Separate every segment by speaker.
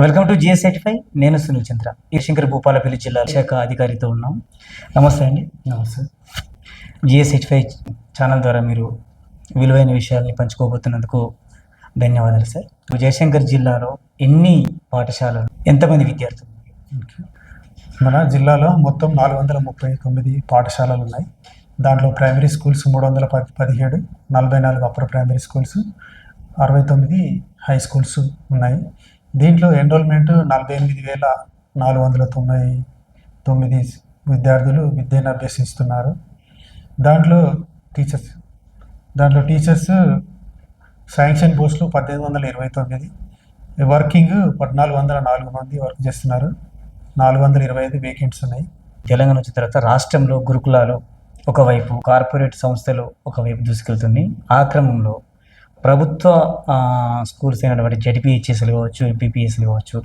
Speaker 1: Welcome to GS five నేను సునీల్ చంద్ర. ఈ శంకర్ భూపాలపల్లి జిల్లా శాఖ అధికారితో ఉన్నాం. నమస్తే అండి.
Speaker 2: నమస్తే.
Speaker 1: జిఎస్ ఫైవ్ ఛానల్ ద్వారా మీరు విలువైన విషయాల్ని పంచుకోబోతున్నందుకు ధన్యవాదాలు సార్. జయశంకర్ జిల్లాలో ఎన్ని పాఠశాలలు? ఎంతమంది విద్యార్థులు?
Speaker 2: మన జిల్లాలో మొత్తం నాలుగు వందల ముప్పై తొమ్మిది పాఠశాలలు ఉన్నాయి. దాంట్లో ప్రైమరీ స్కూల్స్ మూడు వందల పది పదిహేడు నలభై నాలుగు అప్పర్ ప్రైమరీ స్కూల్స్ అరవై తొమ్మిది హై స్కూల్స్ ఉన్నాయి. దీంట్లో ఎన్రోల్మెంట్ నలభై ఎనిమిది వేల నాలుగు వందల తొంభై తొమ్మిది విద్యార్థులు విద్యను అభ్యసిస్తున్నారు. దాంట్లో టీచర్స్ దాంట్లో టీచర్స్ శాంక్షన్ పోస్టులు పద్దెనిమిది వందల ఇరవై తొమ్మిది వర్కింగ్ పద్నాలుగు వందల నాలుగు మంది వర్క్ చేస్తున్నారు. నాలుగు వందల ఇరవై ఐదు వేకెంట్స్ ఉన్నాయి.
Speaker 1: తెలంగాణ వచ్చిన తర్వాత రాష్ట్రంలో గురుకులాలు ఒకవైపు కార్పొరేట్ సంస్థలు ఒకవైపు దూసుకెళ్తుంది ఆ క్రమంలో ప్రభుత్వ స్కూల్స్ అయినటువంటి జడ్పీహెచ్ఎస్లు కావచ్చు ఎంపీపీఎస్లు కావచ్చు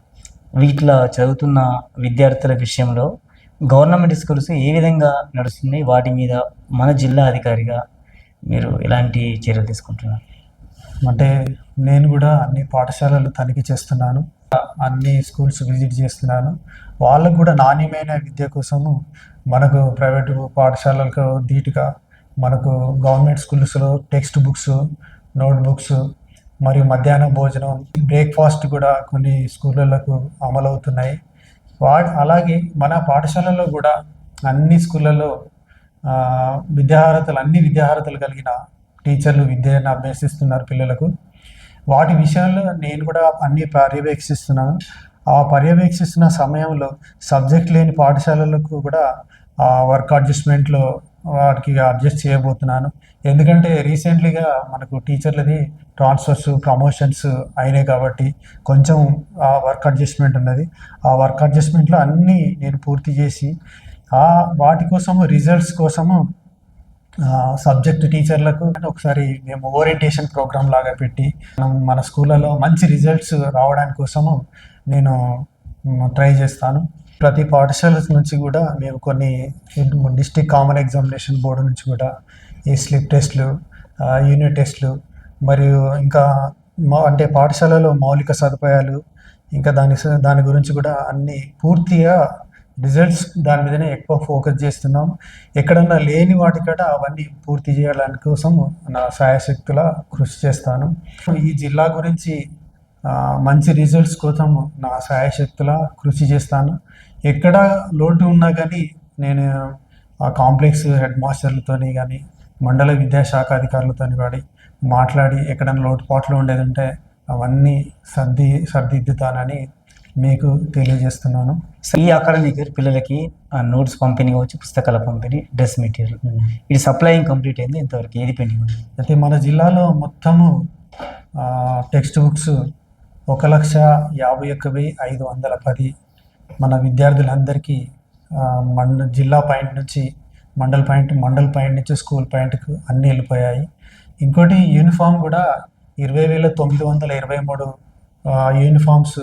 Speaker 1: వీటిలో చదువుతున్న విద్యార్థుల విషయంలో గవర్నమెంట్ స్కూల్స్ ఏ విధంగా నడుస్తున్నాయి? వాటి మీద మన జిల్లా అధికారిగా మీరు ఎలాంటి చర్యలు తీసుకుంటున్నారు?
Speaker 2: అంటే నేను కూడా అన్ని పాఠశాలలు తనిఖీ చేస్తున్నాను అన్ని స్కూల్స్ విజిట్ చేస్తున్నాను. వాళ్ళకు కూడా నాణ్యమైన విద్య కోసము మనకు ప్రైవేటు పాఠశాలలకు ధీటుగా మనకు గవర్నమెంట్ స్కూల్స్లో టెక్స్ట్ బుక్స్ నోట్బుక్స్ మరియు మధ్యాహ్న భోజనం బ్రేక్ఫాస్ట్ కూడా కొన్ని స్కూళ్ళకు అమలవుతున్నాయి. వా అలాగే మన పాఠశాలలో కూడా అన్ని స్కూళ్ళలో ఆ, విద్యార్హతలు అన్ని విద్యార్హతలు కలిగిన టీచర్లు విద్యను అభ్యసిస్తున్నారు పిల్లలకు. వాటి విషయాల్లో నేను కూడా అన్ని పర్యవేక్షిస్తున్నాను ఆ పర్యవేక్షిస్తున్న సమయంలో సబ్జెక్ట్ లేని పాఠశాలలకు కూడా ఆ వర్క్ అడ్జస్ట్మెంట్లో వాటికి అడ్జస్ట్ చేయబోతున్నాను. ఎందుకంటే రీసెంట్లీగా మనకు టీచర్లది ట్రాన్స్ఫర్స్ ప్రమోషన్స్ అయినాయి కాబట్టి కొంచెం ఆ వర్క్ అడ్జస్ట్మెంట్ ఉన్నది. ఆ వర్క్ అడ్జస్ట్మెంట్లో అన్నీ నేను పూర్తి చేసి ఆ వాటి కోసము రిజల్ట్స్ కోసము సబ్జెక్ట్ టీచర్లకు ఒకసారి మేము ఓరియంటేషన్ ప్రోగ్రామ్ లాగా పెట్టి మనం మన స్కూళ్ళలో మంచి రిజల్ట్స్ రావడానికి కోసము నేను ట్రై చేస్తాను. ప్రతి పాఠశాల నుంచి కూడా మేము కొన్ని డిస్టిక్ కామన్ ఎగ్జామినేషన్ బోర్డు నుంచి కూడా ఈ స్లిప్ టెస్ట్లు యూనిట్ టెస్ట్లు మరియు ఇంకా మా అంటే పాఠశాలలో మౌలిక సదుపాయాలు ఇంకా దాని దాని గురించి కూడా అన్ని పూర్తిగా రిజల్ట్స్ దాని మీదనే ఎక్కువ ఫోకస్ చేస్తున్నాం. ఎక్కడన్నా లేని వాటికట అవన్నీ పూర్తి చేయడానికి కోసం నా సాయశక్తుల కృషి చేస్తాను. ఈ జిల్లా గురించి మంచి రిజల్ట్స్ కోసం నా సాయశక్తుల కృషి చేస్తాను. ఎక్కడ లోటు ఉన్నా కానీ నేను ఆ కాంప్లెక్స్ హెడ్ మాస్టర్లతోని కానీ మండల విద్యాశాఖ అధికారులతో కానీ మాట్లాడి ఎక్కడైనా లోటుపాట్లు ఉండేదంటే అవన్నీ సర్ది సర్దిద్దుతానని మీకు తెలియజేస్తున్నాను.
Speaker 1: ఈ అకాడమిక్ ఇయర్ పిల్లలకి నోట్స్ పంపిణీ కావచ్చు పుస్తకాల పంపిణీ డ్రెస్ మెటీరియల్. ఇది సప్లైయింగ్ కంప్లీట్ అయింది ఇంతవరకు ఏది పెండింగ్
Speaker 2: అయితే మన జిల్లాలో మొత్తము టెక్స్ట్ బుక్స్ ఒక లక్ష యాభై ఒక్క వెయ్యి ఐదు వందల పది మన విద్యార్థులందరికీ మండ జిల్లా పాయింట్ నుంచి మండల్ పాయింట్ మండల్ పాయింట్ నుంచి స్కూల్ పాయింట్కు అన్నీ వెళ్ళిపోయాయి. ఇంకోటి యూనిఫామ్ కూడా ఇరవై వేల తొమ్మిది వందల ఇరవై మూడు యూనిఫామ్స్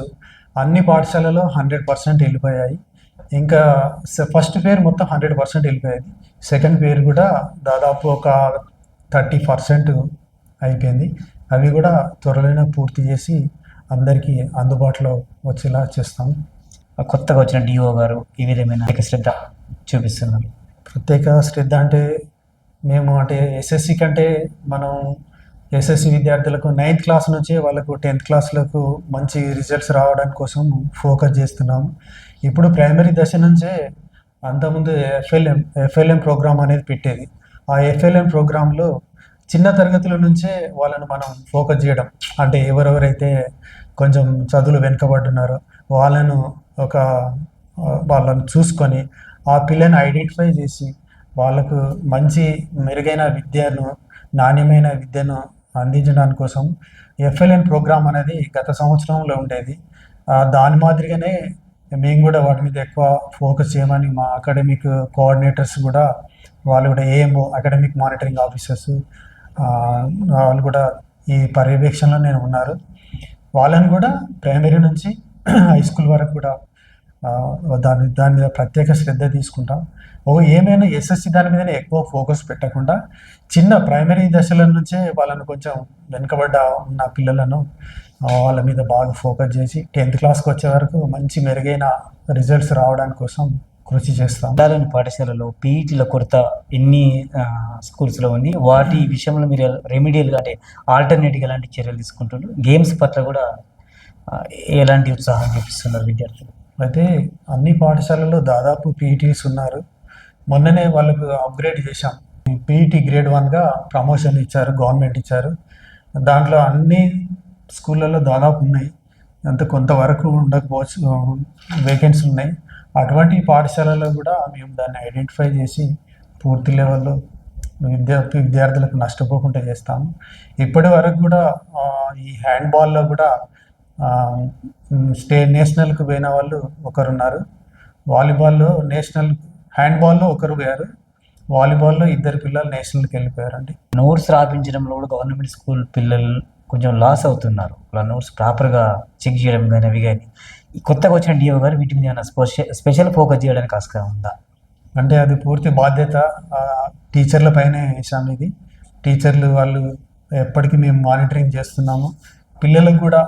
Speaker 2: అన్ని పాఠశాలలో హండ్రెడ్ పర్సెంట్ వెళ్ళిపోయాయి. ఇంకా ఫస్ట్ పేర్ మొత్తం హండ్రెడ్ పర్సెంట్ వెళ్ళిపోయేది. సెకండ్ పేరు కూడా దాదాపు ఒక థర్టీ పర్సెంట్ అయిపోయింది. అవి కూడా త్వరలోనే పూర్తి చేసి అందరికీ అందుబాటులో వచ్చేలా చేస్తాం.
Speaker 1: కొత్తగా వచ్చిన డిఓ గారు ఈ విధమైన శ్రద్ధ చూపిస్తున్నారు.
Speaker 2: ప్రత్యేక శ్రద్ధ అంటే మేము అంటే ఎస్ఎస్సి కంటే మనం ఎస్ఎస్సి విద్యార్థులకు నైన్త్ క్లాస్ నుంచే వాళ్ళకు టెన్త్ క్లాస్లకు మంచి రిజల్ట్స్ రావడానికి కోసం ఫోకస్ చేస్తున్నాము ఇప్పుడు ప్రైమరీ దశ నుంచే అంతకుముందు ఎఫ్ఎల్ఎం ఎఫ్ఎల్ఎం ప్రోగ్రామ్ అనేది పెట్టేది. ఆ ఎఫ్ఎల్ఎం ప్రోగ్రాంలో చిన్న తరగతుల నుంచే వాళ్ళను మనం ఫోకస్ చేయడం. అంటే ఎవరెవరైతే కొంచెం చదువులు వెనుకబడున్నారో వాళ్ళను ఒక వాళ్ళని వాళ్ళను చూసుకొని ఆ పిల్లని ఐడెంటిఫై చేసి వాళ్ళకు మంచి మెరుగైన విద్యను నాణ్యమైన విద్యను అందించడానికి కోసం ఎఫ్ఎల్ఎన్ ప్రోగ్రామ్ అనేది గత సంవత్సరంలో ఉండేది. దాని మాదిరిగానే మేము కూడా వాటి మీద ఎక్కువ ఫోకస్ చేయమని మా అకాడమిక్ కోఆర్డినేటర్స్ కూడా వాళ్ళు కూడా ఏఎంఓ అకాడమిక్ మానిటరింగ్ ఆఫీసర్స్ వాళ్ళు కూడా ఈ పర్యవేక్షణలో నేను ఉన్నారు. వాళ్ళని కూడా ప్రైమరీ నుంచి హై స్కూల్ వరకు కూడా దాని దాని మీద ప్రత్యేక శ్రద్ధ తీసుకుంటాం. ఓ ఏమైనా ఎస్ఎస్సి దాని మీదనే ఎక్కువ ఫోకస్ పెట్టకుండా చిన్న ప్రైమరీ దశల నుంచే వాళ్ళను కొంచెం వెనుకబడ్డ ఉన్న పిల్లలను వాళ్ళ మీద బాగా ఫోకస్ చేసి టెన్త్ క్లాస్కి వచ్చే వరకు మంచి మెరుగైన రిజల్ట్స్ రావడానికి కోసం కృషి చేస్తాం.
Speaker 1: జిల్లాలోని పాఠశాలలో పీఈటీల కొరత ఎన్ని స్కూల్స్లో ఉంది? వాటి విషయంలో మీరు రెమిడియల్గా అంటే ఆల్టర్నేటివ్ ఎలాంటి చర్యలు తీసుకుంటున్నారు గేమ్స్ పట్ల కూడా ఎలాంటి ఉత్సాహం చూపిస్తున్నారు విద్యార్థులు?
Speaker 2: అయితే అన్ని పాఠశాలల్లో దాదాపు పీఈటీస్ ఉన్నారు. మొన్ననే వాళ్ళకు అప్గ్రేడ్ చేశాం. పీఈటీ గ్రేడ్ వన్గా ప్రమోషన్ ఇచ్చారు గవర్నమెంట్ ఇచ్చారు. దాంట్లో అన్ని స్కూళ్ళల్లో దాదాపు ఉన్నాయి. అంత కొంతవరకు ఉండకపోవచ్చు వేకెన్సీ ఉన్నాయి. అటువంటి పాఠశాలలో కూడా మేము దాన్ని ఐడెంటిఫై చేసి పూర్తి లెవెల్లో విద్యా విద్యార్థులకు నష్టపోకుండా చేస్తాము. ఇప్పటి వరకు కూడా ఈ హ్యాండ్బాల్లో కూడా స్టే నేషనల్కి పోయిన వాళ్ళు ఒకరున్నారు. వాలీబాల్లో నేషనల్ హ్యాండ్బాల్లో ఒకరు పోయారు. వాలీబాల్లో ఇద్దరు పిల్లలు నేషనల్కి వెళ్ళిపోయారండి.
Speaker 1: నోట్స్ రాపించడంలో కూడా గవర్నమెంట్ స్కూల్ పిల్లలు కొంచెం లాస్ అవుతున్నారు. వాళ్ళ నోట్స్ ప్రాపర్గా చెక్ చేయడం కానీ అవి కానీ. కొత్తగా వచ్చిన డిఓ గారు వీటి మీద ఏమైనా స్పెషల్ ఫోకస్ చేయడానికి ఆస్కారం ఉందా?
Speaker 2: అంటే అది పూర్తి బాధ్యత టీచర్ల పైనే వేసాం ఇది. టీచర్లు వాళ్ళు ఎప్పటికీ మేము మానిటరింగ్ చేస్తున్నాము. పిల్లలకు కూడా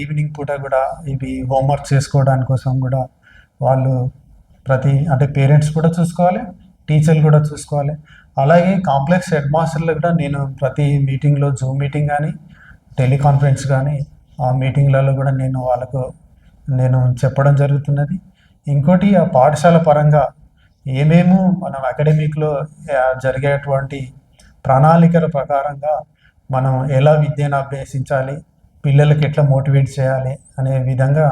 Speaker 2: ఈవినింగ్ పూట కూడా ఇవి హోంవర్క్ చేసుకోవడానికి కోసం కూడా వాళ్ళు ప్రతి అంటే పేరెంట్స్ కూడా చూసుకోవాలి టీచర్లు కూడా చూసుకోవాలి. అలాగే కాంప్లెక్స్ హెడ్ మాస్టర్లు కూడా నేను ప్రతి మీటింగ్లో జూమ్ మీటింగ్ కానీ టెలికాన్ఫరెన్స్ కానీ ఆ మీటింగ్లలో కూడా నేను వాళ్ళకు నేను చెప్పడం జరుగుతున్నది. ఇంకోటి ఆ పాఠశాల పరంగా ఏమేమో మనం అకాడమిక్లో జరిగేటువంటి ప్రణాళికల ప్రకారంగా మనం ఎలా విద్యను అభ్యసించాలి పిల్లలకి ఎట్లా మోటివేట్ చేయాలి అనే విధంగా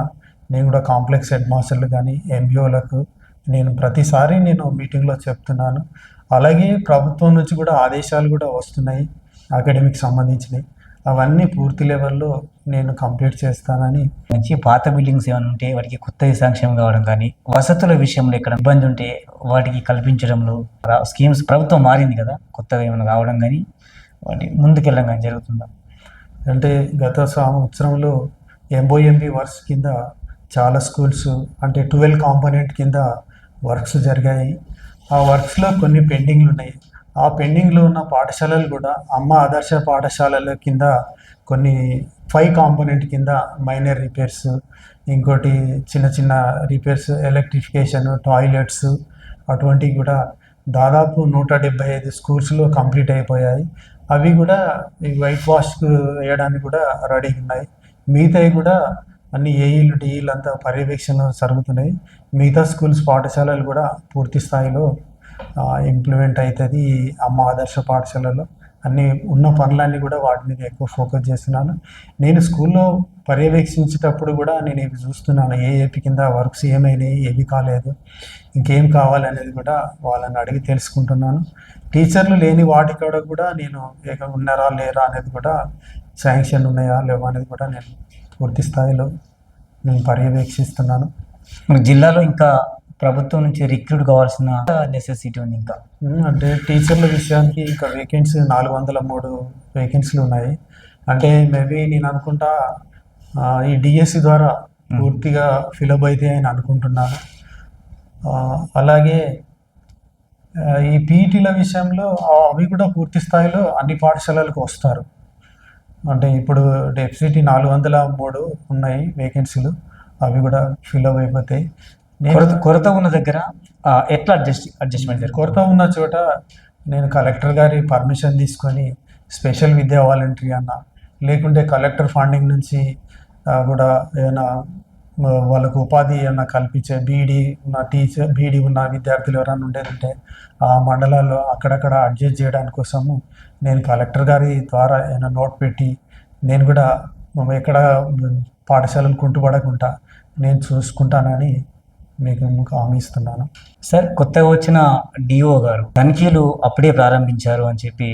Speaker 2: నేను కూడా కాంప్లెక్స్ హెడ్ మాస్టర్లు కానీ ఎంబీఓలకు నేను ప్రతిసారి నేను మీటింగ్లో చెప్తున్నాను. అలాగే ప్రభుత్వం నుంచి కూడా ఆదేశాలు కూడా వస్తున్నాయి అకాడమిక్ సంబంధించినవి. అవన్నీ పూర్తి లెవెల్లో నేను కంప్లీట్ చేస్తానని
Speaker 1: మంచి పాత బిల్డింగ్స్ ఏమైనా ఉంటే వాటికి కొత్త సంక్షేమం కావడం కానీ వసతుల విషయంలో ఇక్కడ ఇబ్బంది ఉంటే వాటికి కల్పించడంలో స్కీమ్స్ ప్రభుత్వం మారింది కదా కొత్తగా ఏమైనా రావడం కానీ వాటి ముందుకెళ్ళడం కానీ జరుగుతుందా?
Speaker 2: అంటే గత సంవత్సరంలో ఎంబోఎంబి వర్క్స్ కింద చాలా స్కూల్స్ అంటే ట్వెల్వ్ కాంపోనెంట్ కింద వర్క్స్ జరిగాయి. ఆ వర్క్స్లో కొన్ని పెండింగ్లు ఉన్నాయి. ఆ పెండింగ్లో ఉన్న పాఠశాలలు కూడా అమ్మ ఆదర్శ పాఠశాలల కింద కొన్ని ఫైవ్ కాంపోనెంట్ కింద మైనర్ రిపేర్స్ ఇంకోటి చిన్న చిన్న రిపేర్స్ ఎలక్ట్రిఫికేషన్ టాయిలెట్స్ అటువంటివి కూడా దాదాపు నూట డెబ్బై ఐదు స్కూల్స్లో కంప్లీట్ అయిపోయాయి. అవి కూడా ఈ వైట్ వాష్ వేయడానికి కూడా రెడీగా ఉన్నాయి. మిగతావి కూడా అన్ని ఏఈలు డిఈలు అంతా పర్యవేక్షణ జరుగుతున్నాయి. మిగతా స్కూల్స్ పాఠశాలలు కూడా పూర్తి స్థాయిలో ఇంప్లిమెంట్ అవుతుంది అమ్మ ఆదర్శ పాఠశాలలో. అన్ని ఉన్న పనులన్నీ కూడా వాటి మీద ఎక్కువ ఫోకస్ చేస్తున్నాను. నేను స్కూల్లో పర్యవేక్షించేటప్పుడు కూడా నేను ఇవి చూస్తున్నాను. ఏ ఏపీ కింద వర్క్స్ ఏమైనాయి ఏవి కాలేదు ఇంకేం కావాలనేది కూడా వాళ్ళని అడిగి తెలుసుకుంటున్నాను. టీచర్లు లేని వాటి కాడ కూడా నేను ఏక ఉన్నారా లేరా అనేది కూడా శాంక్షన్ ఉన్నాయా లేవా అనేది కూడా నేను పూర్తి స్థాయిలో నేను పర్యవేక్షిస్తున్నాను.
Speaker 1: జిల్లాలో ఇంకా ప్రభుత్వం నుంచి రిక్రూట్ కావాల్సిన నెసెసిటీ ఉంది ఇంకా.
Speaker 2: అంటే టీచర్ల విషయానికి ఇంకా వేకెన్సీ నాలుగు వందల మూడు వేకెన్సీలు ఉన్నాయి. అంటే మేబీ నేను అనుకుంటా ఈ డిఎస్సి ద్వారా పూర్తిగా ఫిలప్ అయితే అని అనుకుంటున్నాను అలాగే ఈ పీఈటీల విషయంలో ఆ, అవి కూడా పూర్తి స్థాయిలో అన్ని పాఠశాలలకు వస్తారు. అంటే ఇప్పుడు డెఫిసిటీ నాలుగు వందల మూడు ఉన్నాయి వేకెన్సీలు అవి కూడా ఫిలప్ అయిపోతాయి.
Speaker 1: కొరత కొరత ఉన్న దగ్గర ఎట్లా అడ్జస్ట్ అడ్జస్ట్మెంట్
Speaker 2: కొరత ఉన్న చోట నేను కలెక్టర్ గారి పర్మిషన్ తీసుకొని స్పెషల్ విద్యా వాలంటరీ అన్న లేకుంటే కలెక్టర్ ఫండింగ్ నుంచి కూడా ఏమైనా వాళ్ళకు ఉపాధి ఏమైనా కల్పించే బీడీ ఉన్న టీచర్ బీడీ ఉన్న విద్యార్థులు ఎవరైనా ఉండేదంటే ఆ మండలాల్లో అక్కడక్కడ అడ్జస్ట్ చేయడానికి కోసము నేను కలెక్టర్ గారి ద్వారా ఏమైనా నోట్ పెట్టి నేను కూడా ఎక్కడ పాఠశాలలు కుంటుపడకుండా నేను చూసుకుంటానని మీకు హామీ ఇస్తున్నాను.
Speaker 1: సార్ కొత్తగా వచ్చిన డిఓ గారు తనిఖీలు అప్పుడే ప్రారంభించారు అని చెప్పి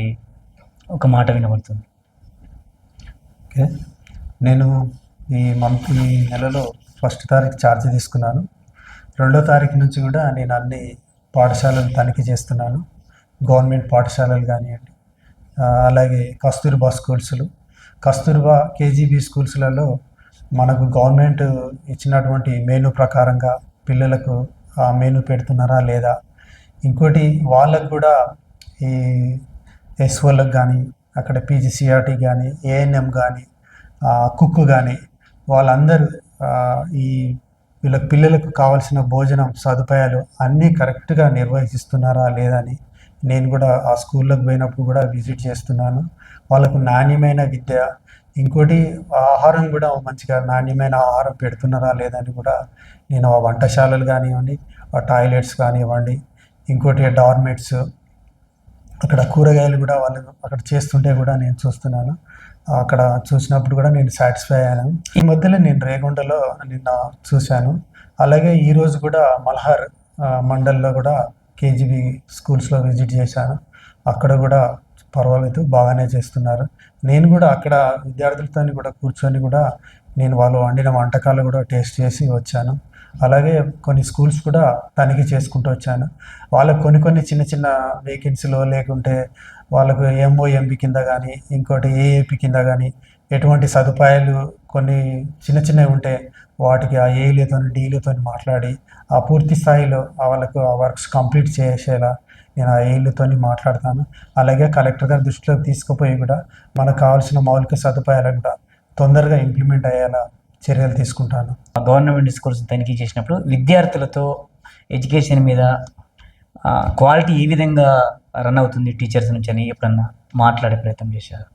Speaker 1: ఒక మాట వినబడుతుంది.
Speaker 2: ఓకే. నేను ఈ మంత్ ఈ నెలలో ఫస్ట్ తారీఖు ఛార్జ్ తీసుకున్నాను. రెండో తారీఖు నుంచి కూడా నేను అన్ని పాఠశాలలు తనిఖీ చేస్తున్నాను. గవర్నమెంట్ పాఠశాలలు కానివ్వండి అలాగే కస్తూర్బా స్కూల్స్లు. కస్తూర్బా కేజీబీ స్కూల్స్లలో మనకు గవర్నమెంట్ ఇచ్చినటువంటి మెనూ ప్రకారంగా పిల్లలకు ఆ మెనూ పెడుతున్నారా లేదా? ఇంకోటి వాళ్ళకు కూడా ఈ ఎస్ఓలకు కానీ అక్కడ పీజీసీఆర్టీ కానీ ఏఎన్ఎం కానీ కుక్ కానీ వాళ్ళందరూ ఈ వీళ్ళ పిల్లలకు కావాల్సిన భోజనం సదుపాయాలు అన్నీ కరెక్ట్గా నిర్వహిస్తున్నారా లేదా అని నేను కూడా ఆ స్కూల్లోకి పోయినప్పుడు కూడా విజిట్ చేస్తున్నాను. వాళ్ళకు నాణ్యమైన విద్య ఇంకోటి ఆహారం కూడా మంచిగా నాణ్యమైన ఆహారం పెడుతున్నారా లేదని కూడా నేను ఆ వంటశాలలు కానివ్వండి ఆ టాయిలెట్స్ కానివ్వండి ఇంకోటి డార్మెట్స్ అక్కడ కూరగాయలు కూడా వాళ్ళు అక్కడ చేస్తుంటే కూడా నేను చూస్తున్నాను. అక్కడ చూసినప్పుడు కూడా నేను సాటిస్ఫై అయ్యాను. ఈ మధ్యలో నేను రేగొండలో నిన్న చూశాను. అలాగే ఈరోజు కూడా మల్హార్ మండల్లో కూడా కేజీబీ స్కూల్స్లో విజిట్ చేశాను. అక్కడ కూడా పర్వాలేదు బాగానే చేస్తున్నారు. నేను కూడా అక్కడ విద్యార్థులతో కూడా కూర్చొని కూడా నేను వాళ్ళు వండిన వంటకాలు కూడా టేస్ట్ చేసి వచ్చాను. అలాగే కొన్ని స్కూల్స్ కూడా తనిఖీ చేసుకుంటూ వచ్చాను. వాళ్ళకు కొన్ని కొన్ని చిన్న చిన్న వేకెన్సీలో లేకుంటే వాళ్ళకు ఎంఓఎంబి కింద కానీ ఇంకోటి ఏఏపి కింద కానీ ఎటువంటి సదుపాయాలు కొన్ని చిన్న చిన్నవి ఉంటే వాటికి ఆ ఏలతో డీలతో మాట్లాడి ఆ పూర్తి స్థాయిలో వాళ్ళకు ఆ వర్క్స్ కంప్లీట్ చేసేలా నేను ఆ ఏళ్ళతో మాట్లాడతాను. అలాగే కలెక్టర్ గారి దృష్టిలోకి తీసుకుపోయి కూడా మనకు కావాల్సిన మౌలిక సదుపాయాలు కూడా తొందరగా ఇంప్లిమెంట్ అయ్యేలా చర్యలు తీసుకుంటాను.
Speaker 1: గవర్నమెంట్ స్కూల్స్ తనిఖీ చేసినప్పుడు విద్యార్థులతో ఎడ్యుకేషన్ మీద క్వాలిటీ ఏ విధంగా రన్ అవుతుంది టీచర్స్ నుంచి అని ఎప్పుడన్నా మాట్లాడే ప్రయత్నం చేశారు?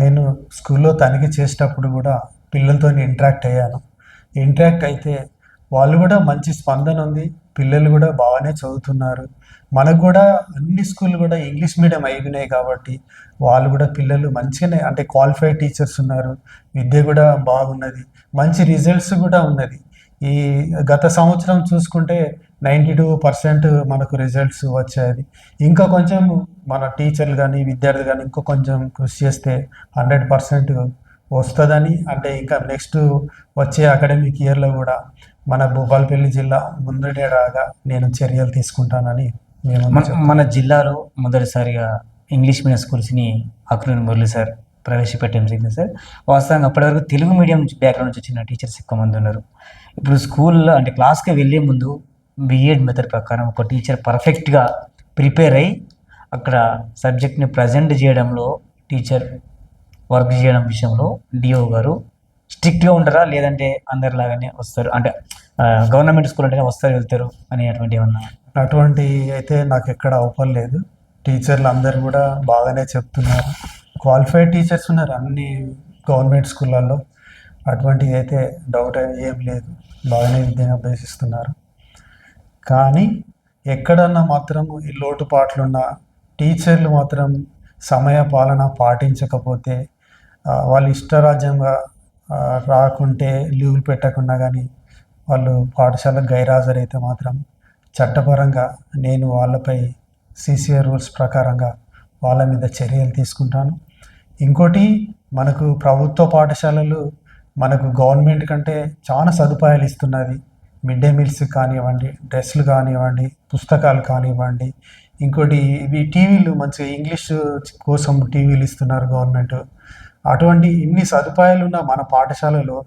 Speaker 2: నేను స్కూల్లో తనిఖీ చేసేటప్పుడు కూడా పిల్లలతో ఇంటరాక్ట్ అయ్యాను. ఇంటరాక్ట్ అయితే వాళ్ళు కూడా మంచి స్పందన ఉంది. పిల్లలు కూడా బాగానే చదువుతున్నారు. మనకు కూడా అన్ని స్కూళ్ళు కూడా ఇంగ్లీష్ మీడియం అయిపోయినాయి కాబట్టి వాళ్ళు కూడా పిల్లలు మంచిగానే అంటే క్వాలిఫైడ్ టీచర్స్ ఉన్నారు. విద్య కూడా బాగున్నది. మంచి రిజల్ట్స్ కూడా ఉన్నది. ఈ గత సంవత్సరం చూసుకుంటే నైంటీ టూ పర్సెంట్ మనకు రిజల్ట్స్ వచ్చాయి. ఇంకా కొంచెం మన టీచర్లు కానీ విద్యార్థులు కానీ ఇంకా కొంచెం కృషి చేస్తే హండ్రెడ్ పర్సెంట్ వస్తుందని అంటే ఇంకా నెక్స్ట్ వచ్చే అకాడమిక్ ఇయర్లో కూడా మన భూపాలపల్లి జిల్లా ముందటేలాగా నేను చర్యలు తీసుకుంటానని మేము
Speaker 1: మన జిల్లాలో మొదటిసారిగా ఇంగ్లీష్ మీడియం స్కూల్స్ని అక్రూని మురళి సార్ ప్రవేశపెట్టడం జరిగింది సార్. వాస్తవంగా అప్పటివరకు తెలుగు మీడియం బ్యాక్గ్రౌండ్ నుంచి వచ్చిన టీచర్స్ ఎక్కువ మంది ఉన్నారు. ఇప్పుడు స్కూల్లో అంటే క్లాస్కి వెళ్ళే ముందు బిఎడ్ మెథడ్ ప్రకారం ఒక టీచర్ పర్ఫెక్ట్గా ప్రిపేర్ అయ్యి అక్కడ సబ్జెక్ట్ని ప్రజెంట్ చేయడంలో టీచర్ వర్క్ చేయడం విషయంలో డిఓ గారు స్ట్రిక్ట్గా ఉంటారా? లేదంటే అందరిలాగానే వస్తారు? అంటే గవర్నమెంట్ స్కూల్ అంటేనే వస్తారు వెళ్తారు అనేటువంటి ఏమన్నా?
Speaker 2: అటువంటి అయితే నాకు ఎక్కడ అవపం లేదు. టీచర్లు అందరు కూడా బాగానే చెప్తున్నారు. క్వాలిఫైడ్ టీచర్స్ ఉన్నారు అన్ని గవర్నమెంట్ స్కూళ్ళల్లో. అటువంటిది అయితే డౌట్ ఏం లేదు. బాగానే విద్యను అభ్యసిస్తున్నారు. కానీ ఎక్కడన్నా మాత్రం ఈ లోటుపాట్లున్న టీచర్లు మాత్రం సమయ పాలన పాటించకపోతే వాళ్ళు ఇష్టరాజ్యంగా రాకుంటే లీవులు పెట్టకుండా కానీ వాళ్ళు పాఠశాలకు గైరాజరైతే మాత్రం చట్టపరంగా నేను వాళ్ళపై సీసీఏ రూల్స్ ప్రకారంగా వాళ్ళ మీద చర్యలు తీసుకుంటాను. ఇంకోటి మనకు ప్రభుత్వ పాఠశాలలు మనకు గవర్నమెంట్ కంటే చాలా సదుపాయాలు ఇస్తున్నది మిడ్ డే మీల్స్ కానివ్వండి డ్రెస్సులు కానివ్వండి పుస్తకాలు కానివ్వండి. ఇంకోటి ఇవి టీవీలు మంచిగా ఇంగ్లీష్ కోసం టీవీలు ఇస్తున్నారు గవర్నమెంట్. అటువంటి ఇన్ని సదుపాయాలు ఉన్న మన పాఠశాలలో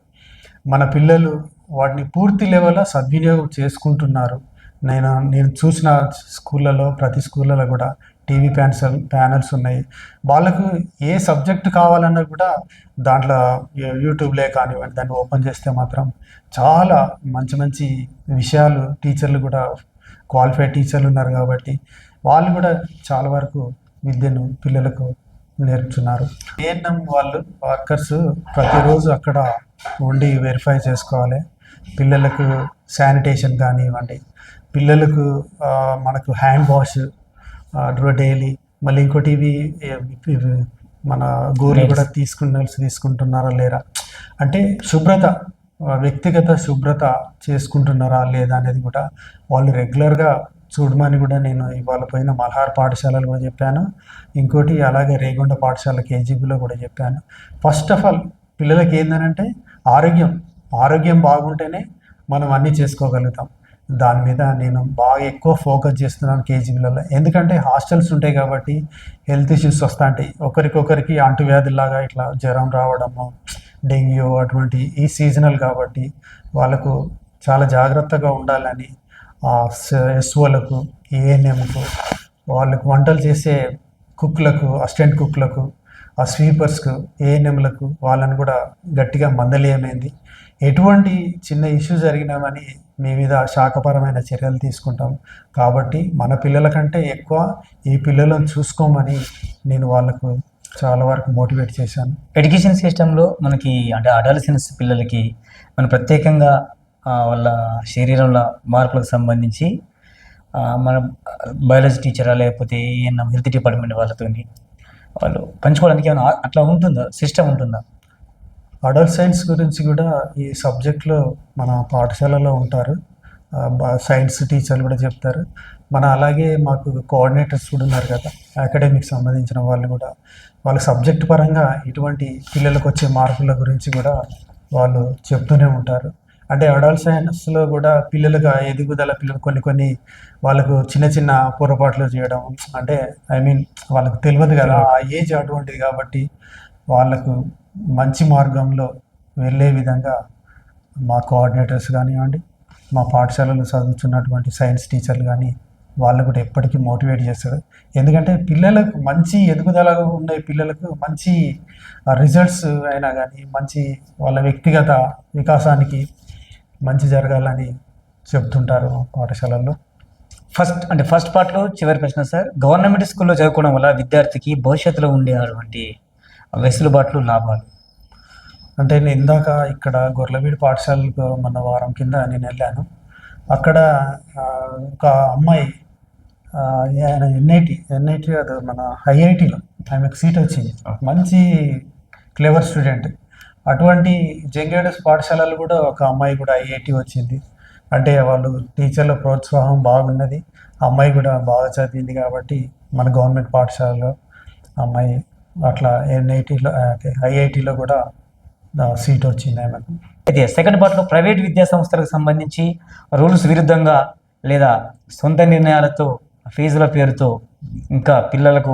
Speaker 2: మన పిల్లలు వాటిని పూర్తి లెవెల్లో సద్వినియోగం చేసుకుంటున్నారు. నేను నేను చూసిన స్కూళ్ళలో ప్రతి స్కూళ్ళలో కూడా టీవీ ప్యాన్సల్ ప్యానల్స్ ఉన్నాయి. వాళ్ళకు ఏ సబ్జెక్ట్ కావాలన్నా కూడా దాంట్లో యూట్యూబ్లే కానివ్వండి దాన్ని ఓపెన్ చేస్తే మాత్రం చాలా మంచి మంచి విషయాలు టీచర్లు కూడా క్వాలిఫైడ్ టీచర్లు ఉన్నారు కాబట్టి వాళ్ళు కూడా చాలా వరకు విద్యను పిల్లలకు నేర్పుతున్నారు. ఏఎన్ఎం వాళ్ళు వర్కర్స్ ప్రతిరోజు అక్కడ ఉండి వెరిఫై చేసుకోవాలి. పిల్లలకు శానిటేషన్ కానివ్వండి పిల్లలకు మనకు హ్యాండ్ వాష్ డైలీ మళ్ళీ ఇంకోటి ఇవి మన గోర్లు కూడా తీసుకున్న తీసుకుంటున్నారా లేరా? అంటే శుభ్రత వ్యక్తిగత శుభ్రత చేసుకుంటున్నారా లేదా అనేది కూడా వాళ్ళు రెగ్యులర్గా చూడమని కూడా నేను ఇవాళ పోయిన మల్హార్ పాఠశాలలు కూడా చెప్పాను. ఇంకోటి అలాగే రేగొండ పాఠశాల కేజీబీలో కూడా చెప్పాను. ఫస్ట్ ఆఫ్ ఆల్ పిల్లలకి ఏంటంటే ఆరోగ్యం. ఆరోగ్యం బాగుంటేనే మనం అన్నీ చేసుకోగలుగుతాం. దాని మీద నేను బాగా ఎక్కువ ఫోకస్ చేస్తున్నాను కేజీబీలలో. ఎందుకంటే హాస్టల్స్ ఉంటాయి కాబట్టి హెల్త్ ఇష్యూస్ వస్తూ ఉంటాయి ఒకరికొకరికి అంటువ్యాధుల్లాగా ఇట్లా జ్వరం రావడము డెంగ్యూ అటువంటి ఈ సీజనల్ కాబట్టి వాళ్ళకు చాలా జాగ్రత్తగా ఉండాలని ఎస్ఓలకు ఏఎన్ఎంకు వాళ్ళకు వంటలు చేసే కుక్లకు అసిస్టెంట్ కుక్లకు ఆ స్వీపర్స్కు ఏఎన్ఎంలకు వాళ్ళని కూడా గట్టిగా మందలేయమైంది. ఎటువంటి చిన్న ఇష్యూ జరిగినామని మీ మీద శాఖపరమైన చర్యలు తీసుకుంటాం. కాబట్టి మన పిల్లల కంటే ఎక్కువ ఈ పిల్లలను చూసుకోమని నేను వాళ్ళకు చాలా వరకు మోటివేట్ చేశాను.
Speaker 1: ఎడ్యుకేషన్ సిస్టంలో మనకి అంటే అడాలసెన్స్ పిల్లలకి మనం ప్రత్యేకంగా వాళ్ళ శరీరంలో మార్పులకు సంబంధించి మన బయాలజీ టీచరా లేకపోతే ఏమన్నా హెల్త్ డిపార్ట్మెంట్ వాళ్ళతో వాళ్ళు పంచుకోవడానికి ఏమైనా అట్లా ఉంటుందా? సిస్టమ్ ఉంటుందా?
Speaker 2: అడల్ట్ సైన్స్ గురించి కూడా ఈ సబ్జెక్ట్లో మన పాఠశాలలో ఉంటారు. బా- సైన్స్ టీచర్లు కూడా చెప్తారు. మన అలాగే మాకు కోఆర్డినేటర్స్ కూడా ఉన్నారు కదా అకాడమిక్ సంబంధించిన వాళ్ళు కూడా. వాళ్ళ సబ్జెక్ట్ పరంగా ఇటువంటి పిల్లలకు వచ్చే మార్పుల గురించి కూడా వాళ్ళు చెప్తూనే ఉంటారు. అంటే అడల్ట్ సైన్స్లో కూడా పిల్లలకు ఎదుగుదల పిల్లలు కొన్ని కొన్ని వాళ్ళకు చిన్న చిన్న పొరపాట్లు చేయడం అంటే ఐ మీన్ వాళ్ళకు తెలియదు కదా ఆ ఏజ్ అటువంటిది కాబట్టి వాళ్ళకు మంచి మార్గంలో వెళ్ళే విధంగా మా కోఆర్డినేటర్స్ కానివ్వండి మా పాఠశాలలో చదువుతున్నటువంటి సైన్స్ టీచర్లు కానీ వాళ్ళు కూడా ఎప్పటికీ మోటివేట్ చేస్తారు. ఎందుకంటే పిల్లలకు మంచి ఎదుగుదల ఉండే పిల్లలకు మంచి రిజల్ట్స్ అయినా కానీ మంచి వాళ్ళ వ్యక్తిగత వికాసానికి మంచి జరగాలని చెప్తుంటారు పాఠశాలల్లో.
Speaker 1: ఫస్ట్ అంటే ఫస్ట్ పార్ట్లో చివరి ప్రశ్న సార్ గవర్నమెంట్ స్కూల్లో చదువుకోవడం వల్ల విద్యార్థికి భవిష్యత్తులో ఉండేటువంటి వెసులుబాట్లు లాభాలు?
Speaker 2: అంటే నేను ఇందాక ఇక్కడ గొర్రెలవీడి పాఠశాలకు మొన్న వారం కింద నేను వెళ్ళాను. అక్కడ ఒక అమ్మాయి ఎన్ఐటి ఎన్ఐటి కాదు మన ఐఐటిలో ఆమెకు సీట్ వచ్చింది. మంచి క్లెవర్ స్టూడెంట్. అటువంటి జంగేడస్ పాఠశాలలు కూడా ఒక అమ్మాయి కూడా ఐఐటి వచ్చింది. అంటే వాళ్ళు టీచర్ల ప్రోత్సాహం బాగున్నది. అమ్మాయి కూడా బాగా చదివింది కాబట్టి మన గవర్నమెంట్ పాఠశాలలో అమ్మాయి అట్లా ఎన్ఐటిలో ఐఐటిలో కూడా సీట్ వచ్చింది ఆమెకు.
Speaker 1: అయితే సెకండ్ పార్ట్లో ప్రైవేట్ విద్యా సంస్థలకు సంబంధించి రూల్స్ విరుద్ధంగా లేదా సొంత నిర్ణయాలతో ఫీజుల పేరుతో ఇంకా పిల్లలకు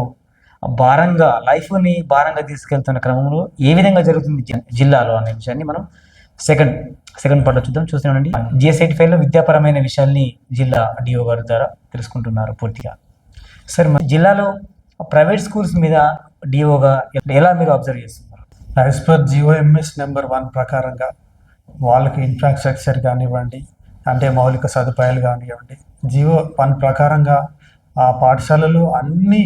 Speaker 1: భారంగా లైఫ్ని భారంగా తీసుకెళ్తున్న క్రమంలో ఏ విధంగా జరుగుతుంది జిల్లాలో అనే విషయాన్ని మనం సెకండ్ సెకండ్ పార్ట్లో చూద్దాం. చూస్తున్నామండి జిఎస్ఐటి ఫైవ్లో విద్యాపరమైన విషయాల్ని జిల్లా డిఓ గారి ద్వారా తెలుసుకుంటున్నారు పూర్తిగా. సార్ జిల్లాలో ప్రైవేట్ స్కూల్స్ మీద డిఓగా ఎలా మీరు అబ్జర్వ్ చేస్తున్నారు?
Speaker 2: As per GOMS number one ప్రకారంగా వాళ్ళకి ఇన్ఫ్రాస్ట్రక్చర్ కానివ్వండి అంటే మౌలిక సదుపాయాలు కానివ్వండి జియో వన్ ప్రకారంగా ఆ పాఠశాలలు అన్ని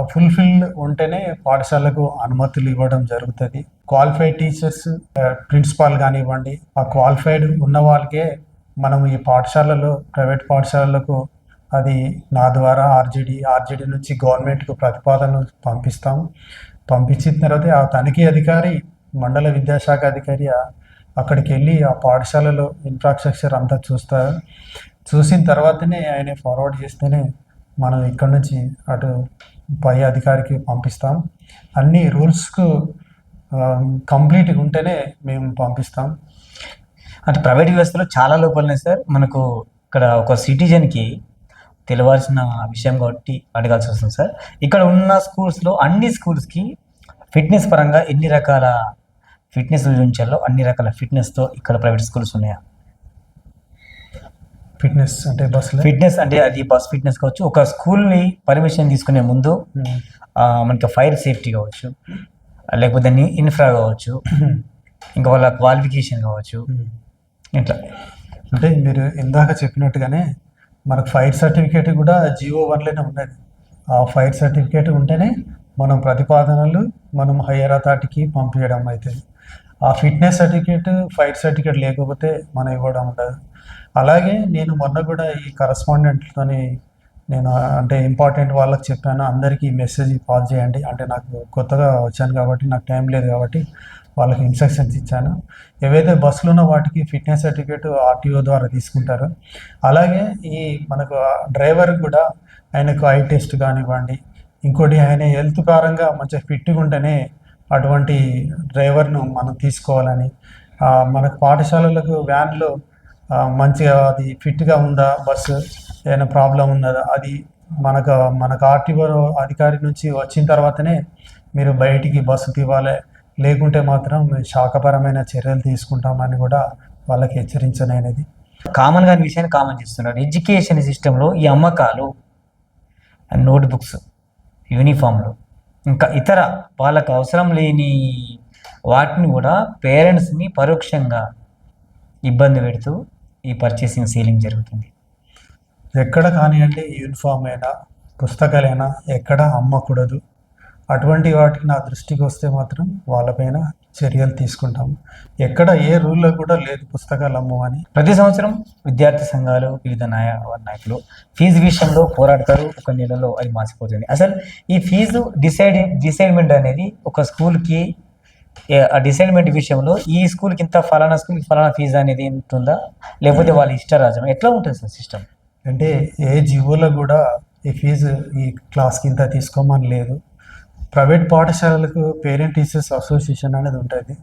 Speaker 2: ఫుల్ఫిల్ ఉంటేనే పాఠశాలకు అనుమతులు ఇవ్వడం జరుగుతుంది. క్వాలిఫైడ్ టీచర్స్ ప్రిన్సిపాల్ కానివ్వండి ఆ క్వాలిఫైడ్ ఉన్న వాళ్ళకే మనం ఈ పాఠశాలలో ప్రైవేట్ పాఠశాలలకు అది నా ద్వారా ఆర్జేడి ఆర్జేడి నుంచి గవర్నమెంట్కు ప్రతిపాదనలు పంపిస్తాం. పంపించిన తర్వాత ఆ తనిఖీ అధికారి మండల విద్యాశాఖ అధికారి అక్కడికి వెళ్ళి ఆ పాఠశాలలో ఇన్ఫ్రాస్ట్రక్చర్ అంతా చూస్తారు. చూసిన తర్వాతనే ఆయన ఫార్వర్డ్ చేస్తేనే మనం ఇక్కడ నుంచి అటు పై అధికారికి పంపిస్తాం. అన్ని రూల్స్కు కంప్లీట్గా ఉంటేనే మేము పంపిస్తాం.
Speaker 1: అంటే ప్రైవేట్ వ్యవస్థలో చాలా లోపాలున్నాయి సార్. మనకు ఇక్కడ ఒక సిటిజన్కి తెలియాల్సిన విషయం కాబట్టి అడగాల్సి వస్తుంది సార్. ఇక్కడ ఉన్న స్కూల్స్లో అన్ని స్కూల్స్కి ఫిట్నెస్ పరంగా ఎన్ని రకాల ఫిట్నెస్ ఉంచాలో అన్ని రకాల ఫిట్నెస్తో ఇక్కడ ప్రైవేట్ స్కూల్స్ ఉన్నాయా?
Speaker 2: ఫిట్నెస్ అంటే బస్సులో?
Speaker 1: ఫిట్నెస్ అంటే అది బస్ ఫిట్నెస్ కావచ్చు. ఒక స్కూల్ని పర్మిషన్ తీసుకునే ముందు ఆ, మనకి ఫైర్ సేఫ్టీ కావచ్చు లేకపోతే ఇన్ఫ్రా కావచ్చు ఇంకా వాళ్ళ క్వాలిఫికేషన్ కావచ్చు. ఇట్లా.
Speaker 2: అంటే మీరు ఇందాక చెప్పినట్టుగానే మనకు ఫైర్ సర్టిఫికేట్ కూడా జియో వన్లోనే ఉన్నది. ఆ ఫైర్ సర్టిఫికేట్ ఉంటేనే మనం ప్రతిపాదనలు మనం హయ్యర్ అథారిటీకి పంపించడం అవుతుంది ఆ ఫిట్నెస్ సర్టిఫికేట్ ఫైర్ సర్టిఫికేట్ లేకపోతే మనం ఇవ్వడం ఉండదు. అలాగే నేను మొన్న కూడా ఈ కరస్పాండెంట్తోని నేను అంటే ఇంపార్టెంట్ వాళ్ళకి చెప్పాను. అందరికీ ఈ మెసేజ్ పాస్ చేయండి. అంటే నాకు కొత్తగా వచ్చాను కాబట్టి నాకు టైం లేదు కాబట్టి వాళ్ళకి ఇన్స్ట్రక్షన్స్ ఇచ్చాను. ఏవైతే బస్సులు ఉన్న వాటికి ఫిట్నెస్ సర్టిఫికేట్ ఆర్టీఓ ద్వారా తీసుకుంటారు. అలాగే ఈ మనకు డ్రైవర్ కూడా ఆయనకు ఐ టెస్ట్ కానివ్వండి ఇంకోటి ఆయన హెల్త్ పరంగా మంచిగా ఫిట్గా ఉంటేనే అటువంటి డ్రైవర్ను మనం తీసుకోవాలని మనకు పాఠశాలలకు వ్యాన్లో మంచిగా అది ఫిట్గా ఉందా? బస్సు ఏదైనా ప్రాబ్లం ఉన్నదా? అది మనకు మనకు ఆర్టీఓ అధికారి నుంచి వచ్చిన తర్వాతనే మీరు బయటికి బస్సు తీవాలి. లేకుంటే మాత్రం మేము శాఖపరమైన చర్యలు తీసుకుంటామని కూడా వాళ్ళకి హెచ్చరించనైనది
Speaker 1: కామన్గా విషయాన్ని కామన్ చేస్తున్నారు. ఎడ్యుకేషన్ సిస్టంలో ఈ అమ్మకాలు నోట్ బుక్స్ యూనిఫామ్లు ఇంకా ఇతర వాళ్ళకు అవసరం లేని వాటిని కూడా పేరెంట్స్ని పరోక్షంగా ఇబ్బంది పెడుతూ ఈ పర్చేసింగ్ సీలింగ్ జరుగుతుంది.
Speaker 2: ఎక్కడ కానివ్వండి యూనిఫామ్ అయినా పుస్తకాలైనా ఎక్కడ అమ్మకూడదు. అటువంటి వాటికి నా దృష్టికి వస్తే మాత్రం వాళ్ళపైన చర్యలు తీసుకుంటాము ఎక్కడ ఏ రూల్లో కూడా లేదు పుస్తకాలు అమ్మమని
Speaker 1: ప్రతి సంవత్సరం విద్యార్థి సంఘాలు వివిధ నాయ నాయకులు ఫీజు విషయంలో పోరాడతారు. ఒక నెలలో అది మాసిపోతుంది అసలు ఈ ఫీజు డిసైడ్ డిసైడ్మెంట్ అనేది ఒక స్కూల్కి డిసైడ్మెంట్ విషయంలో ఈ స్కూల్కి ఇంత ఫలానా స్కూల్కి ఫలానా ఫీజు అనేది ఉంటుందా? లేకపోతే వాళ్ళ ఇష్టరాజ్యం ఎట్లా ఉంటుంది సార్ సిస్టమ్
Speaker 2: అంటే ఏ జీవోలో కూడా ఈ ఫీజు ఈ క్లాస్కి ఇంత తీసుకోమని లేదు. ప్రైవేట్ పాఠశాలలకు పేరెంట్ టీచర్స్ అసోసియేషన్ అనేది ఉంటుంది.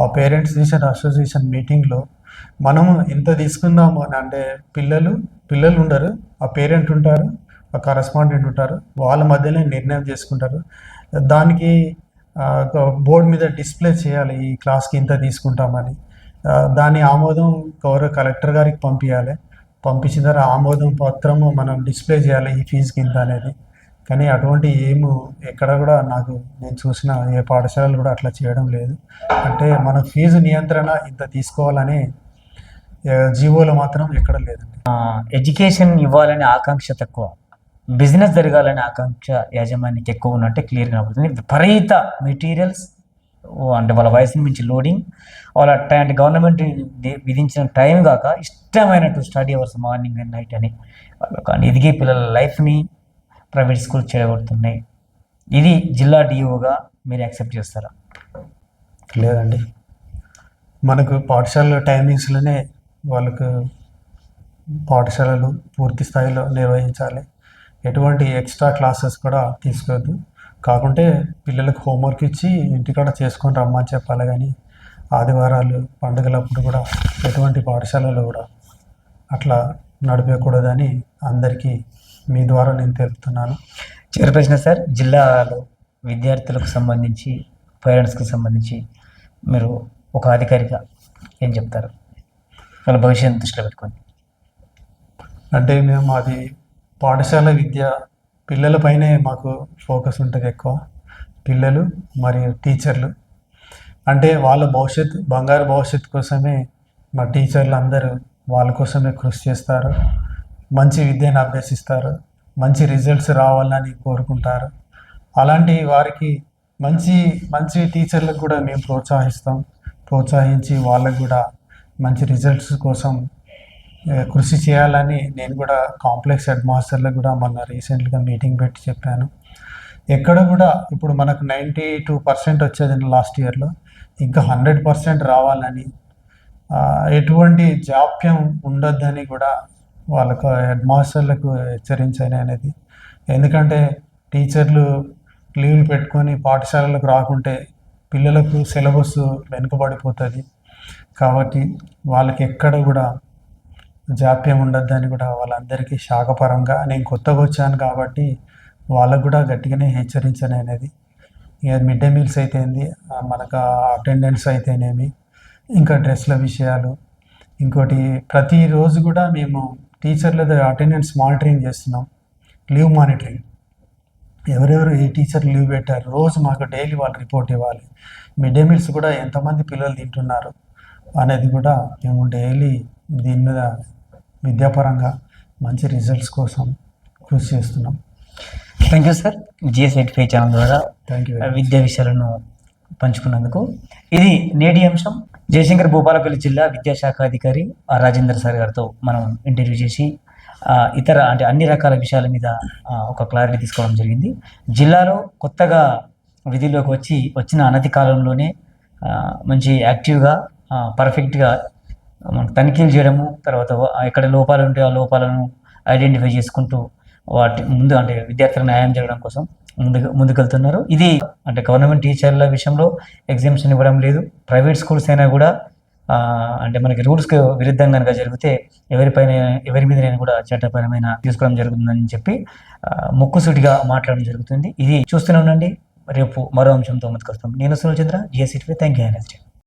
Speaker 2: ఆ పేరెంట్స్ టీచర్ అసోసియేషన్ మీటింగ్లో మనము ఇంత తీసుకుందాము అని అంటే పిల్లలు పిల్లలు ఉండరు ఆ పేరెంట్ ఉంటారు ఆ కరస్పాండెంట్ ఉంటారు వాళ్ళ మధ్యనే నిర్ణయం చేసుకుంటారు. దానికి బోర్డు మీద డిస్ప్లే చేయాలి ఈ క్లాస్కి ఇంత తీసుకుంటామని. దాని ఆమోదం గౌరవ కలెక్టర్ గారికి పంపించాలి పంపించిన తర్వాత ఆమోదం పత్రము మనం డిస్ప్లే చేయాలి ఈ ఫీజుకి ఇంత అనేది. కానీ అటువంటి ఏము ఎక్కడ కూడా నాకు నేను చూసిన ఏ పాఠశాలలు కూడా అట్లా చేయడం లేదు. అంటే మన ఫీజు నియంత్రణ ఇంత తీసుకోవాలని జీవోలు జీవోలో మాత్రం ఎక్కడ లేదండి.
Speaker 1: ఎడ్యుకేషన్ ఇవ్వాలనే ఆకాంక్ష తక్కువ. బిజినెస్ జరగాలనే ఆకాంక్ష యాజమాన్యానికి ఎక్కువ ఉన్నట్టే క్లియర్ కనబడుతుంది. విపరీత మెటీరియల్స్ అంటే వాళ్ళ వయసుని మించి లోడింగ్ వాళ్ళ టై అంటే గవర్నమెంట్ విధించిన టైం కాక ఇష్టమైనట్టు study hours morning and night అని కానీ ఎదిగే పిల్లల లైఫ్ని ప్రైవేట్ స్కూల్ చేయగొడుతున్నాయి ఇది జిల్లా డిఓగా మీరు యాక్సెప్ట్ చేస్తారా?
Speaker 2: లేదండి. మనకు పాఠశాల టైమింగ్స్లోనే వాళ్ళకు పాఠశాలలు పూర్తి స్థాయిలో నిర్వహించాలి. ఎటువంటి ఎక్స్ట్రా క్లాసెస్ కూడా తీసుకోవద్దు. కాకుంటే పిల్లలకు హోంవర్క్ ఇచ్చి ఇంటికాడ చేసుకొని రమ్మని చెప్పాలి కానీ ఆదివారాలు పండుగలప్పుడు కూడా ఎటువంటి పాఠశాలలో కూడా అట్లా నడిపేయకూడదని అందరికీ మీ ద్వారా నేను తెలుపుతున్నాను.
Speaker 1: చివరి సార్ జిల్లాలో విద్యార్థులకు సంబంధించి పేరెంట్స్కి సంబంధించి మీరు ఒక అధికారిగా ఏం చెప్తారు? వాళ్ళ భవిష్యత్తు దృష్టిలో పెట్టుకొని
Speaker 2: అంటే మేము మాది పాఠశాల విద్య పిల్లలపైనే మాకు ఫోకస్ ఉంటుంది ఎక్కువ. పిల్లలు మరియు టీచర్లు. అంటే వాళ్ళ భవిష్యత్తు బంగారు భవిష్యత్తు కోసమే మా టీచర్లు అందరూ వాళ్ళ కోసమే కృషి చేస్తారు. మంచి విద్యను అభ్యసిస్తారు. మంచి రిజల్ట్స్ రావాలని కోరుకుంటారు. అలాంటి వారికి మంచి మంచి టీచర్లకు కూడా మేము ప్రోత్సహిస్తాం. ప్రోత్సహించి వాళ్ళకు కూడా మంచి రిజల్ట్స్ కోసం కృషి చేయాలని నేను కూడా కాంప్లెక్స్ హెడ్మాస్టర్లకు కూడా మొన్న రీసెంట్గా మీటింగ్ పెట్టి చెప్పాను. ఎక్కడ కూడా ఇప్పుడు మనకు నైంటీ టూ పర్సెంట్ వచ్చేది లాస్ట్ ఇయర్లో. ఇంకా హండ్రెడ్ పర్సెంట్ రావాలని ఎటువంటి జాప్యం ఉండొద్దని కూడా వాళ్ళకు హెడ్ మాస్టర్లకు హెచ్చరించాను అనేది. ఎందుకంటే టీచర్లు లీవ్లు పెట్టుకొని పాఠశాలలకు రాకుంటే పిల్లలకు సిలబస్ వెనుకబడిపోతుంది. కాబట్టి వాళ్ళకి ఎక్కడ కూడా జాప్యం ఉండొద్దని కూడా వాళ్ళందరికీ శాఖపరంగా నేను కొత్తగా వచ్చాను కాబట్టి వాళ్ళకు కూడా గట్టిగానే హెచ్చరించాను అనేది. ఇక మిడ్ డే మీల్స్ అయితేంది ఆ, మనకు అటెండెన్స్ అయితేనేమి? ఇంకా డ్రెస్ల విషయాలు. ఇంకోటి ప్రతిరోజు కూడా మేము టీచర్ల అటెండెన్స్ మానిటరింగ్ చేస్తున్నాం. Leave monitoring. ఎవరెవరు ఏ టీచర్ లీవ్ పెట్టారు? రోజు మాకు డైలీ వాళ్ళు రిపోర్ట్ ఇవ్వాలి. మిడ్ డే మీల్స్ కూడా ఎంతమంది పిల్లలు తింటున్నారు అనేది కూడా మేము డైలీ దీని మీద విద్యాపరంగా మంచి రిజల్ట్స్ కోసం కృషి చేస్తున్నాం.
Speaker 1: Thank you sir GS eight channel ద్వారా
Speaker 2: థ్యాంక్ యూ
Speaker 1: విద్యా విషయాలను పంచుకున్నందుకు. ఇది నేటి అంశం. జయశంకర్ భూపాలపల్లి జిల్లా విద్యాశాఖ అధికారి రాజేందర్ సార్ గారితో మనం ఇంటర్వ్యూ చేసి ఇతర అంటే అన్ని రకాల విషయాల మీద ఒక క్లారిటీ తీసుకోవడం జరిగింది. జిల్లాలో కొత్తగా విధిలోకి వచ్చి వచ్చిన అనతి కాలంలోనే మంచి యాక్టివ్గా పర్ఫెక్ట్గా మనకు తనిఖీలు చేయడము తర్వాత ఎక్కడ లోపాలు ఉంటే ఆ లోపాలను ఐడెంటిఫై చేసుకుంటూ వాటి ముందు అంటే విద్యార్థులకు న్యాయం జరగడం కోసం ముందుకు ముందుకెళ్తున్నారు. ఇది అంటే గవర్నమెంట్ టీచర్ల విషయంలో ఎగ్జామ్షన్ ఇవ్వడం లేదు. ప్రైవేట్ స్కూల్స్ అయినా కూడా అంటే మనకి రూల్స్కి విరుద్ధంగా కనుక జరిగితే ఎవరిపైన ఎవరి మీద కూడా చట్టపరమైన తీసుకోవడం జరుగుతుందని చెప్పి ఆ, ముక్కుసూటిగా మాట్లాడడం జరుగుతుంది. ఇది చూస్తూనే ఉండండి. రేపు మరో అంశంతో ముందుకు వస్తాం. నేను Sunil Chandra GSC thank you